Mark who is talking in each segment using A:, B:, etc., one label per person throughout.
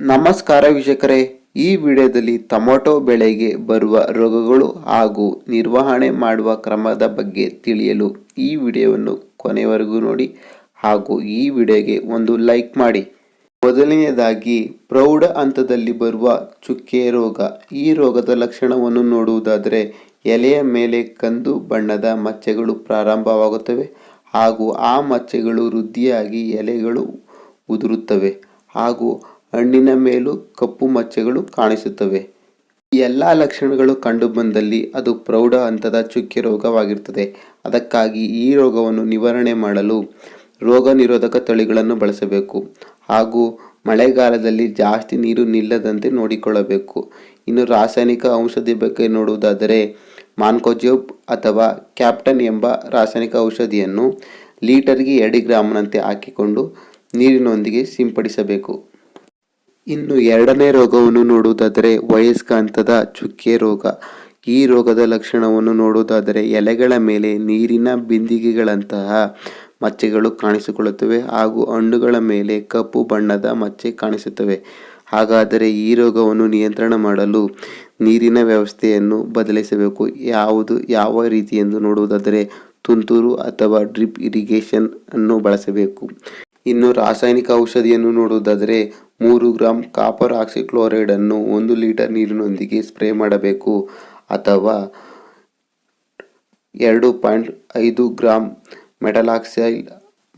A: ನಮಸ್ಕಾರ ವೀಕ್ಷಕರೇ. ಈ ವಿಡಿಯೋದಲ್ಲಿ ಟೊಮೊಟೊ ಬೆಳೆಗೆ ಬರುವ ರೋಗಗಳು ಹಾಗೂ ನಿರ್ವಹಣೆ ಮಾಡುವ ಕ್ರಮದ ಬಗ್ಗೆ ತಿಳಿಯಲು ಈ ವಿಡಿಯೋವನ್ನು ಕೊನೆವರೆಗೂ ನೋಡಿ ಹಾಗೂ ಈ ವಿಡಿಯೋಗೆ ಒಂದು ಲೈಕ್ ಮಾಡಿ. ಮೊದಲನೆಯದಾಗಿ, ಪ್ರೌಢ ಹಂತದಲ್ಲಿ ಬರುವ ಚುಕ್ಕೆ ರೋಗ. ಈ ರೋಗದ ಲಕ್ಷಣವನ್ನು ನೋಡುವುದಾದರೆ, ಎಲೆಯ ಮೇಲೆ ಕಂದು ಬಣ್ಣದ ಮಚ್ಚೆಗಳು ಪ್ರಾರಂಭವಾಗುತ್ತವೆ ಹಾಗೂ ಆ ಮಚ್ಚೆಗಳು ವೃದ್ಧಿಯಾಗಿ ಎಲೆಗಳು ಉದುರುತ್ತವೆ ಹಾಗೂ ಹಣ್ಣಿನ ಮೇಲೂ ಕಪ್ಪು ಮಚ್ಚೆಗಳು ಕಾಣಿಸುತ್ತವೆ. ಎಲ್ಲ ಲಕ್ಷಣಗಳು ಕಂಡುಬಂದಲ್ಲಿ ಅದು ಪ್ರೌಢ ಹಂತದ ಚುಕ್ಕೆ ರೋಗವಾಗಿರುತ್ತದೆ. ಅದಕ್ಕಾಗಿ ಈ ರೋಗವನ್ನು ನಿವಾರಣೆ ಮಾಡಲು ರೋಗ ನಿರೋಧಕ ತಳಿಗಳನ್ನು ಬಳಸಬೇಕು. ಹಾಗೂ ಮಳೆಗಾಲದಲ್ಲಿ ಜಾಸ್ತಿ ನೀರು ನಿಲ್ಲದಂತೆ ನೋಡಿಕೊಳ್ಳಬೇಕು. ಇನ್ನು ರಾಸಾಯನಿಕ ಔಷಧಿ ಬಗ್ಗೆ ನೋಡುವುದಾದರೆ ಮಾನ್ಕೋಜೋಬ್ ಅಥವಾ ಕ್ಯಾಪ್ಟನ್ ಎಂಬ ರಾಸಾಯನಿಕ ಔಷಧಿಯನ್ನು ಲೀಟರ್ಗೆ ಎರಡು ಗ್ರಾಮ್ನಂತೆ ಹಾಕಿಕೊಂಡು ನೀರಿನೊಂದಿಗೆ ಸಿಂಪಡಿಸಬೇಕು. ಇನ್ನು ಎರಡನೇ ರೋಗವನ್ನು ನೋಡುವುದಾದರೆ ವಯಸ್ಕ ಹಂತದ ಚುಕ್ಕೆ ರೋಗ. ಈ ರೋಗದ ಲಕ್ಷಣವನ್ನು ನೋಡುವುದಾದರೆ ಎಲೆಗಳ ಮೇಲೆ ನೀರಿನ ಬಿಂದಿಗೆಗಳಂತಹ ಮಚ್ಚೆಗಳು ಕಾಣಿಸಿಕೊಳ್ಳುತ್ತವೆ ಹಾಗೂ ಹಣ್ಣುಗಳ ಮೇಲೆ ಕಪ್ಪು ಬಣ್ಣದ ಮಚ್ಚೆ ಕಾಣಿಸುತ್ತವೆ. ಹಾಗಾದರೆ ಈ ರೋಗವನ್ನು ನಿಯಂತ್ರಣ ಮಾಡಲು ನೀರಿನ ವ್ಯವಸ್ಥೆಯನ್ನು ಬದಲಿಸಬೇಕು. ಯಾವುದು, ಯಾವ ರೀತಿ ಎಂದು ನೋಡುವುದಾದರೆ ತುಂತುರು ಅಥವಾ ಡ್ರಿಪ್ ಇರಿಗೇಷನ್ ಅನ್ನು ಬಳಸಬೇಕು. ಇನ್ನು ರಾಸಾಯನಿಕ ಔಷಧಿಯನ್ನು ನೋಡುವುದಾದರೆ ಮೂರು ಗ್ರಾಂ ಕಾಪರ್ ಆಕ್ಸಿಕ್ಲೋರೈಡ್ ಅನ್ನು ಒಂದು ಲೀಟರ್ ನೀರಿನೊಂದಿಗೆ ಸ್ಪ್ರೇ ಮಾಡಬೇಕು ಅಥವಾ ಎರಡು ಪಾಯಿಂಟ್ ಐದು ಗ್ರಾಂ ಮೆಟಲಾಕ್ಸೈಲ್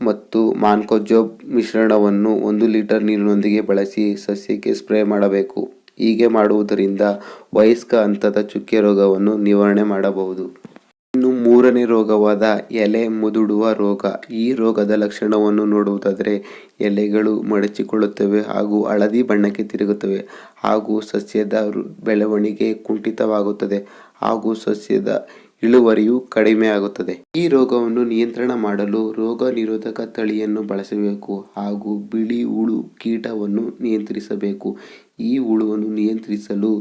A: ಮತ್ತು ಮಾನ್ಕೋಜೋಬ್ ಮಿಶ್ರಣವನ್ನು ಒಂದು ಲೀಟರ್ ನೀರಿನೊಂದಿಗೆ ಬಳಸಿ ಸಸ್ಯಕ್ಕೆ ಸ್ಪ್ರೇ ಮಾಡಬೇಕು. ಹೀಗೆ ಮಾಡುವುದರಿಂದ ವಯಸ್ಕ ಹಂತದ ಚುಕ್ಕೆ ರೋಗವನ್ನು ನಿವಾರಣೆ ಮಾಡಬಹುದು. ಇನ್ನು ಮೂರನೇ ರೋಗವಾದ ಎಲೆ ಮುದುಡುವ ರೋಗ. ಈ ರೋಗದ ಲಕ್ಷಣವನ್ನು ನೋಡುವುದಾದರೆ ಎಲೆಗಳು ಮಡಚಿಕೊಳ್ಳುತ್ತವೆ ಹಾಗೂ ಹಳದಿ ಬಣ್ಣಕ್ಕೆ ತಿರುಗುತ್ತವೆ ಹಾಗೂ ಸಸ್ಯದ ಬೆಳವಣಿಗೆ ಕುಂಠಿತವಾಗುತ್ತದೆ ಹಾಗೂ ಸಸ್ಯದ ಇಳುವರಿಯು ಕಡಿಮೆ ಆಗುತ್ತದೆ. ಈ ರೋಗವನ್ನು ನಿಯಂತ್ರಣ ಮಾಡಲು ರೋಗ ನಿರೋಧಕ ತಳಿಯನ್ನು ಬಳಸಬೇಕು ಹಾಗೂ ಬಿಳಿ ಹುಳು ಕೀಟವನ್ನು ನಿಯಂತ್ರಿಸಬೇಕು. ಈ ಹುಳುವನ್ನು ನಿಯಂತ್ರಿಸಲು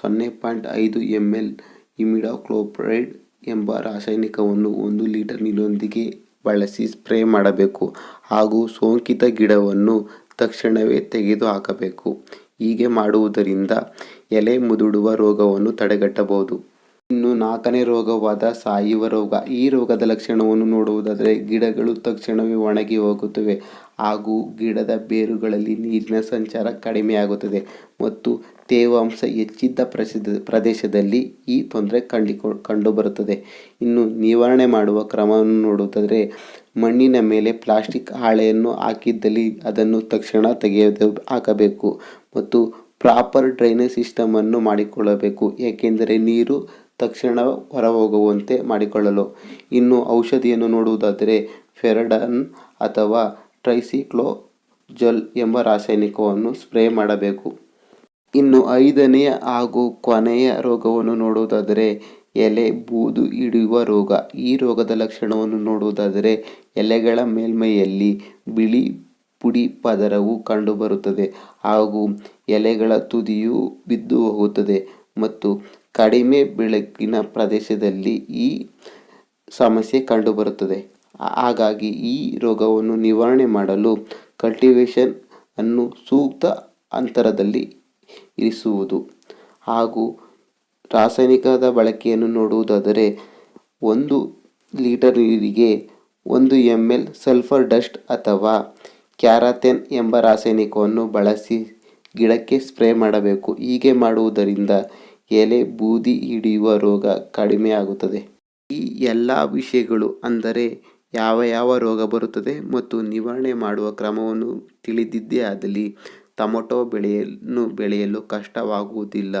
A: ಸೊನ್ನೆ ಪಾಯಿಂಟ್ ಐದು ಎಂ ಎಲ್ ಇಮಿಡಾಕ್ಲೋಪ್ರೈಡ್ ಎಂಬ ರಾಸಾಯನಿಕವನ್ನು ಒಂದು ಲೀಟರ್ ನೀರಿನೊಂದಿಗೆ ಬಳಸಿ ಸ್ಪ್ರೇ ಮಾಡಬೇಕು ಹಾಗೂ ಸೋಂಕಿತ ಗಿಡವನ್ನು ತಕ್ಷಣವೇ ತೆಗೆದು ಹಾಕಬೇಕು ಹೀಗೆ ಮಾಡುವುದರಿಂದ ಎಲೆ ಮುದುಡುವ ರೋಗವನ್ನು ತಡೆಗಟ್ಟಬಹುದು. ಇನ್ನು ನಾಲ್ಕನೇ ರೋಗವಾದ ಸಾಯುವ ರೋಗ. ಈ ರೋಗದ ಲಕ್ಷಣವನ್ನು ನೋಡುವುದಾದರೆ ಗಿಡಗಳು ತಕ್ಷಣವೇ ಒಣಗಿ ಹೋಗುತ್ತವೆ. ಹಾಗೂ ಗಿಡದ ಬೇರುಗಳಲ್ಲಿ ನೀರಿನ ಸಂಚಾರ ಕಡಿಮೆಯಾಗುತ್ತದೆ ಮತ್ತು ತೇವಾಂಶ ಹೆಚ್ಚಿದ್ದ ಪ್ರಸಿದ್ಧ ಪ್ರದೇಶದಲ್ಲಿ ಈ ತೊಂದರೆ ಕಂಡಿಕೊ, ಕಂಡುಬರುತ್ತದೆ. ಇನ್ನು ನಿವಾರಣೆ ಮಾಡುವ ಕ್ರಮವನ್ನು ನೋಡುವುದಾದರೆ, ಮಣ್ಣಿನ ಮೇಲೆ ಪ್ಲಾಸ್ಟಿಕ್ ಹಾಳೆಯನ್ನು ಹಾಕಿದ್ದಲ್ಲಿ ಅದನ್ನು ತಕ್ಷಣ ತೆಗೆಯದು ಹಾಕಬೇಕು ಮತ್ತು ಪ್ರಾಪರ್ ಡ್ರೈನೇಜ್ ಸಿಸ್ಟಮನ್ನು ಮಾಡಿಕೊಳ್ಳಬೇಕು ಏಕೆಂದರೆ ನೀರು ತಕ್ಷಣ ಹೊರಹೋಗುವಂತೆ ಮಾಡಿಕೊಳ್ಳಲು. ಇನ್ನು ಔಷಧಿಯನ್ನು ನೋಡುವುದಾದರೆ, ಫೆರಡನ್ ಅಥವಾ ಟ್ರೈಸಿಕ್ಲೋ ಜೆಲ್ ಎಂಬ ರಾಸಾಯನಿಕವನ್ನು ಸ್ಪ್ರೇ ಮಾಡಬೇಕು. ಇನ್ನು ಐದನೆಯ ಹಾಗೂ ಕೊನೆಯ ರೋಗವನ್ನು ನೋಡುವುದಾದರೆ ಎಲೆ, ಬೂದು ಹಿಡಿಯುವ ರೋಗ. ಈ ರೋಗದ ಲಕ್ಷಣವನ್ನು ನೋಡುವುದಾದರೆ ಎಲೆಗಳ ಮೇಲ್ಮೈಯಲ್ಲಿ ಬಿಳಿ ಪುಡಿ ಪದರವು ಕಂಡುಬರುತ್ತದೆ ಹಾಗೂ ಎಲೆಗಳ ತುದಿಯು ಬಿದ್ದು ಹೋಗುತ್ತದೆ ಮತ್ತು ಕಡಿಮೆ ಬೆಳಕಿನ ಪ್ರದೇಶದಲ್ಲಿ ಈ ಸಮಸ್ಯೆ ಕಂಡುಬರುತ್ತದೆ. ಹಾಗಾಗಿ ಈ ರೋಗವನ್ನು ನಿವಾರಣೆ ಮಾಡಲು ಕಲ್ಟಿವೇಷನ್ ಅನ್ನು ಸೂಕ್ತ ಅಂತರದಲ್ಲಿ ಇರಿಸುವುದು ಹಾಗೂ ರಾಸಾಯನಿಕದ ಬಳಕೆಯನ್ನು ನೋಡುವುದಾದರೆ ಒಂದು ಲೀಟರ್ ನೀರಿಗೆ ಒಂದು ಎಂ ಎಲ್ ಸಲ್ಫರ್ ಡಸ್ಟ್ ಅಥವಾ ಕ್ಯಾರಾಥೆನ್ ಎಂಬ ರಾಸಾಯನಿಕವನ್ನು ಬಳಸಿ ಗಿಡಕ್ಕೆ ಸ್ಪ್ರೇ ಮಾಡಬೇಕು. ಹೀಗೆ ಮಾಡುವುದರಿಂದ ಎಲೆ ಬೂದಿ ಹಿಡಿಯುವ ರೋಗ ಕಡಿಮೆಯಾಗುತ್ತದೆ. ಈ ಎಲ್ಲ ವಿಷಯಗಳು ಅಂದರೆ ಯಾವ ಯಾವ ರೋಗ ಬರುತ್ತದೆ ಮತ್ತು ನಿವಾರಣೆ ಮಾಡುವ ಕ್ರಮವನ್ನು ತಿಳಿದಿದ್ದೇ ಆದಲ್ಲಿ ಟೊಮೊಟೊ ಬೆಳೆಯನ್ನು ಬೆಳೆಯಲು ಕಷ್ಟವಾಗುವುದಿಲ್ಲ.